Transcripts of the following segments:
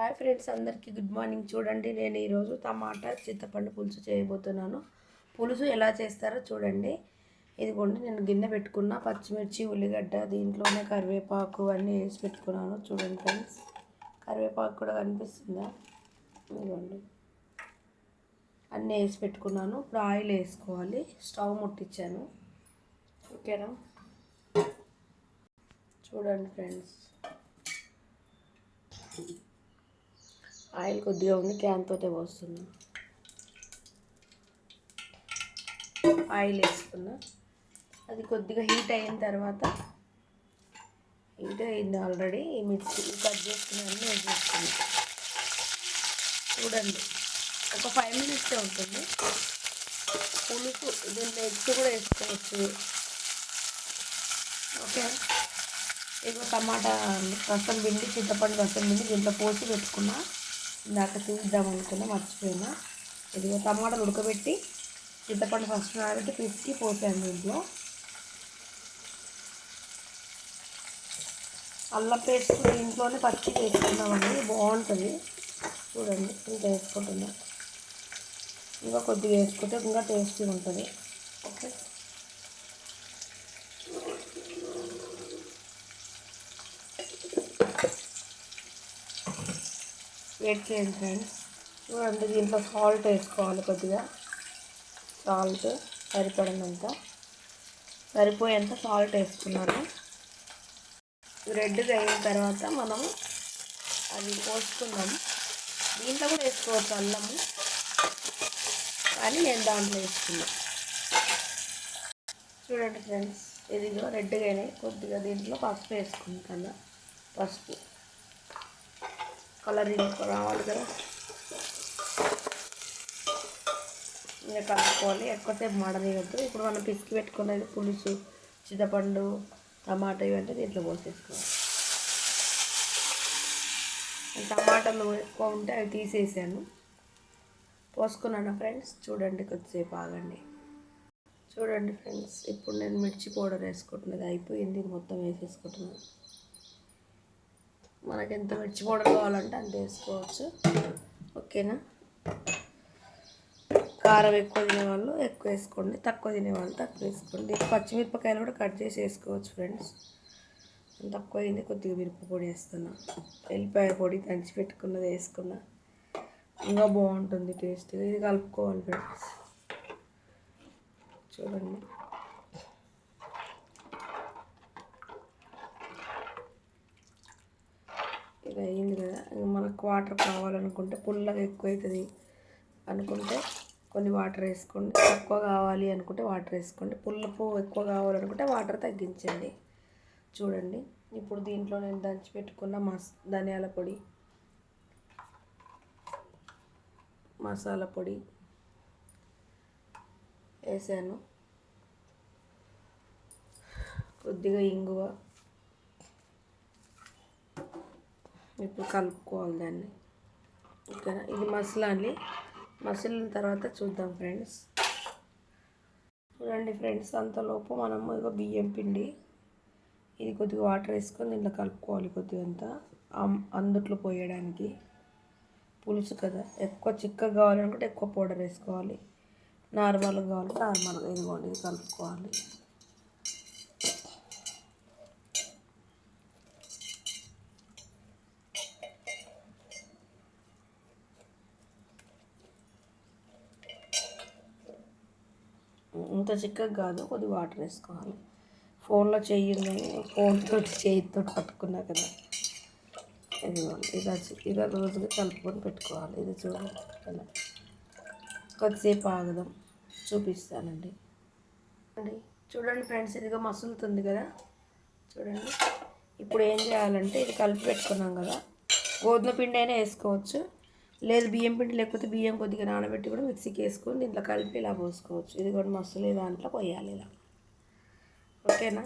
Hi friends అందరికీ good morning. చూడండి నేను ఈరోజు టమాటా చింతపండు పులుసు చేయబోతున్నాను. పులుసు ఎలా చేస్తారో చూడండి. ఇదిగోండి నేను గిన్నె పెట్టుకున్న పచ్చిమిర్చి ఉల్లిగడ్డ దీంట్లోనే కరివేపాకు అన్నీ వేసి పెట్టుకున్నాను. చూడండి ఫ్రెండ్స్ కరివేపాకు కూడా కనిపిస్తుందా? ఇదిగోండి. అన్నీ వేసి పెట్టుకున్నాను. ఇప్పుడు ఆయిల్ వేసుకోవాలి. స్టవ్ ముట్టించాను. ఓకేనా? చూడండి ఫ్రెండ్స్. ఆయిల్ కొద్దిగా ఉంది క్యాన్ తోటే పోస్తున్నా. ఆయిల్ వేసుకున్నా. అది కొద్దిగా హీట్ అయిన తర్వాత హీట్ అయింది ఆల్రెడీ. మిర్చి కట్ చేసుకున్నాను వేసేసుకున్నా చూడండి ఒక ఫైవ్ మినిట్సే ఉంటుంది. పులుసు దీంట్లో ఎగ్స్ కూడా వేసుకోవచ్చు. ఓకే. ఇదిగో టమాటా రసం పిండి చింతపండు రసం పిండి దీంట్లో పోసి పెట్టుకున్నా. ఇందాక చూద్దాం అనుకున్నా మర్చిపోయినా. ఇదిగో టమాటాలు ఉడకబెట్టి చింతపండు ఫస్ట్ నానబెట్టి పిసికి పోసాను దీంట్లో అల్లం పేస్ట్ ఇంట్లోనే పచ్చి వేసుకున్నామండి బాగుంటుంది. చూడండి ఇంత వేసుకుంటున్నా. ఇంకా కొద్దిగా వేసుకుంటే ఇంకా టేస్టీగా ఉంటుంది. ఓకే. వెయిట్ చేయండి ఫ్రెండ్స్ చూడండి దీంట్లో సాల్ట్ వేసుకోవాలి కొద్దిగా. సాల్ట్ సరిపడినంత. సరిపోయేంత సాల్ట్ వేసుకున్నాను. రెడ్గా అయిన తర్వాత మనం అది పోసుకున్నాం దీంట్లో కూడా వేసుకోవచ్చు అల్లము. కానీ నేను దాంట్లో వేసుకున్నాను చూడండి ఫ్రెండ్స్ ఇదిగో రెడ్గా అయినాయి. కొద్దిగా దీంట్లో పసుపు వేసుకుంటాను పసుపు. కలరింగ్ రావాలి కదా. ఇంకా కలుపుకోవాలి. ఎక్కువసేపు మాడనీయద్దు. ఇప్పుడు మనం పిసికి పెట్టుకునేది పులుసు చింతపండు టమాటా ఇవంటే దీంట్లో పోసేసుకోవాలి. టమాటాలు ఎక్కువ ఉంటే అవి తీసేసాను. పోసుకున్నాను ఫ్రెండ్స్. చూడండి కొద్దిసేపు ఆగండి. చూడండి ఫ్రెండ్స్ ఇప్పుడు నేను మిర్చి పౌడర్ వేసుకుంటున్నది. అయిపోయింది. మొత్తం వేసేసుకుంటున్నాను. మనకి ఎంత మిర్చి పౌడర్ కావాలంటే అంత వేసుకోవచ్చు. ఓకేనా? కారం ఎక్కువ తినేవాళ్ళు ఎక్కువ వేసుకోండి. తక్కువ తినేవాళ్ళు తక్కువ వేసుకోండి. పచ్చిమిరపకాయలు కూడా కట్ చేసి వేసుకోవచ్చు ఫ్రెండ్స్ తక్కువ అయింది కొద్దిగా మిరప పొడి వేస్తున్నా. ఎల్లిపాయ పొడి దంచి పెట్టుకున్నది వేసుకున్నా. ఇంకా బాగుంటుంది టేస్ట్ ఇది కలుపుకోవాలి ఫ్రెండ్స్ చూడండి. ఇది అయింది కదా. మనకు వాటర్ కావాలనుకుంటే పుల్లగా ఎక్కువ అవుతుంది అనుకుంటే కొన్ని వాటర్ వేసుకోండి. తక్కువ కావాలి అనుకుంటే వాటర్ వేసుకోండి. పుల్లపు ఎక్కువ కావాలనుకుంటే వాటర్ తగ్గించండి. చూడండి. ఇప్పుడు దీంట్లో నేను దంచి పెట్టుకున్న మస్ ధనియాల పొడి మసాలా పొడి వేసాను. కొద్దిగా ఇంగువ ఇప్పుడు కలుపుకోవాలి దాన్ని. ఓకేనా ఇది మసలాలి మసిలిన తర్వాత చూద్దాం ఫ్రెండ్స్. చూడండి ఫ్రెండ్స్ అంతలోపు మనము ఇక బియ్యం పిండి ఇది కొద్దిగా వాటర్ వేసుకొని దీంట్లో కలుపుకోవాలి కొద్దిగా అంతా. అందుట్లో పోయడానికి పులుసు కదా. ఎక్కువ చిక్కగా కావాలనుకుంటే ఎక్కువ పౌడర్ వేసుకోవాలి. నార్మల్గా కావాలంటే నార్మల్గా ఇదిగోండి ఇది కలుపుకోవాలి. ఇంత చిక్కగా కాదు కొద్దిగా వాటర్ వేసుకోవాలి. ఫోన్లో చెయ్యి ఫోన్తో చేయితో పట్టుకున్నా కదా. ఇది ఇలా ఇలా రోజుగా కలుపుకొని పెట్టుకోవాలి. ఇది చూడండి ఇలా. కొద్దిసేపు ఆగదాం చూపిస్తానండి. అండి చూడండి ఫ్రెండ్స్ ఇదిగా మసులుతుంది కదా. చూడండి ఇప్పుడు ఏం చేయాలంటే ఇది కలిపి పెట్టుకున్నాం కదా. గోధుమ పిండి అయినా వేసుకోవచ్చు. లేదు బియ్యం పిండి లేకపోతే బియ్యం కొద్దిగా నానబెట్టి కూడా మిక్సీకి వేసుకొని దీంట్లో కలిపి ఇలా పోసుకోవచ్చు. ఇది కూడా మసలే దాంట్లో పోయాలి ఇలా. ఓకేనా?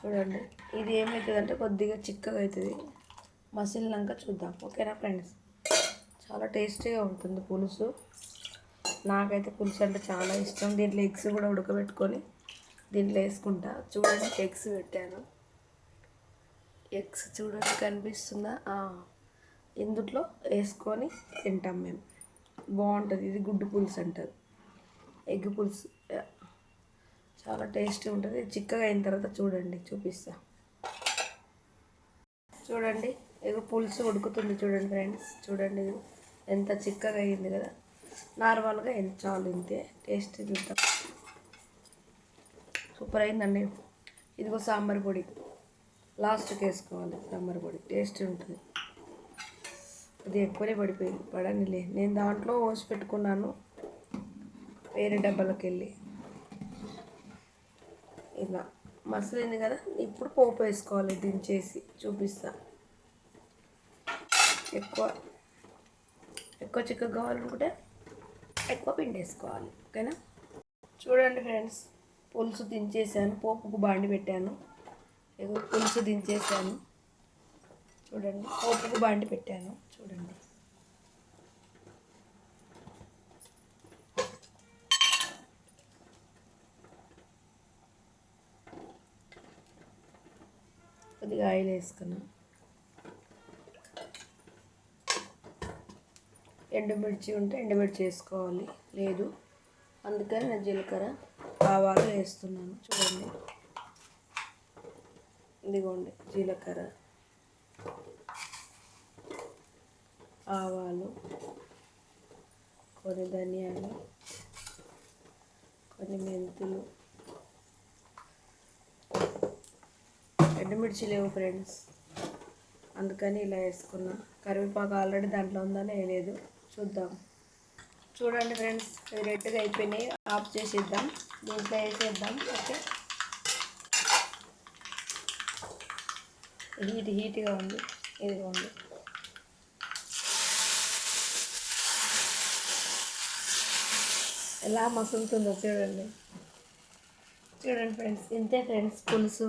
చూడండి. ఇది ఏమవుతుందంటే కొద్దిగా చిక్కగా అవుతుంది. మసిలినాక చూద్దాం. ఓకేనా ఫ్రెండ్స్? చాలా టేస్టీగా ఉంటుంది పులుసు. నాకైతే పులుసు అంటే చాలా ఇష్టం. దీంట్లో ఎగ్స్ కూడా ఉడకబెట్టుకొని దీంట్లో వేసుకుంటా. చూడండి ఎగ్స్ పెట్టాను. ఎగ్స్ చూడండి కనిపిస్తుందా? ఇందుట్లో వేసుకొని తింటాం మేము. బాగుంటుంది ఇది గుడ్డు పులుసు అంటారు. ఎగ్ పులుసు చాలా టేస్టీ ఉంటుంది. చిక్కగా అయిన తర్వాత చూడండి చూపిస్తా. చూడండి ఎగ్ పులుసు ఉడుకుతుంది చూడండి ఫ్రెండ్స్. చూడండి ఎంత చిక్కగా అయింది కదా. నార్మల్గా ఎంత చాలు ఇంతే. టేస్ట్ చూద్దాం. సూపర్ అయిందండి. ఇదిగో సాంబార్ పొడి. లాస్ట్కి వేసుకోవాలి సాంబార్ పొడి. టేస్టీ ఉంటుంది. అది ఎక్కువనే పడిపోయింది. పడనిలే. నేను దాంట్లో పోసి పెట్టుకున్నాను. వేరే డబ్బాలకు వెళ్ళి ఇలా. మసలింది కదా? ఇప్పుడు పోపు వేసుకోవాలి దించేసి చూపిస్తా. ఎక్కువ ఎక్కువ చిక్కగా కావాలనుకుంటే ఎక్కువ పిండి వేసుకోవాలి. ఓకేనా? చూడండి ఫ్రెండ్స్. పులుసు దించేసాను. పోపుకు బాండి పెట్టాను. ఏదో పులుసు దించేసాను. చూడండి. పోపుకు బాండి పెట్టాను. చూడండి. కొద్దిగా ఆయిల్ వేసుకున్నాం. ఎండుమిర్చి ఉంటే ఎండుమిర్చి వేసుకోవాలి. లేదు. అందుకని నేను జీలకర్ర ఆవాలు వేస్తున్నాను. చూడండి. ఇదిగోండి జీలకర్ర. ఆవాలు కొన్ని ధనియాలు కొన్ని మెంతులు. ఎండుమిర్చి లేవు ఫ్రెండ్స్. అందుకని ఇలా వేసుకున్నా. కరివేపాకు ఆల్రెడీ దాంట్లో ఉందని వేయలేదు చూద్దాం. చూడండి ఫ్రెండ్స్ ఇవి రెడ్గా అయిపోయినాయి. ఆఫ్ చేసేద్దాం. దీంట్లో వేసేద్దాం. ఓకే? హీట్ హీట్గా ఉంది. ఇదిగా ఎలా మసులుతుందో చూడండి. చూడండి ఫ్రెండ్స్ ఇంతే ఫ్రెండ్స్ పులుసు.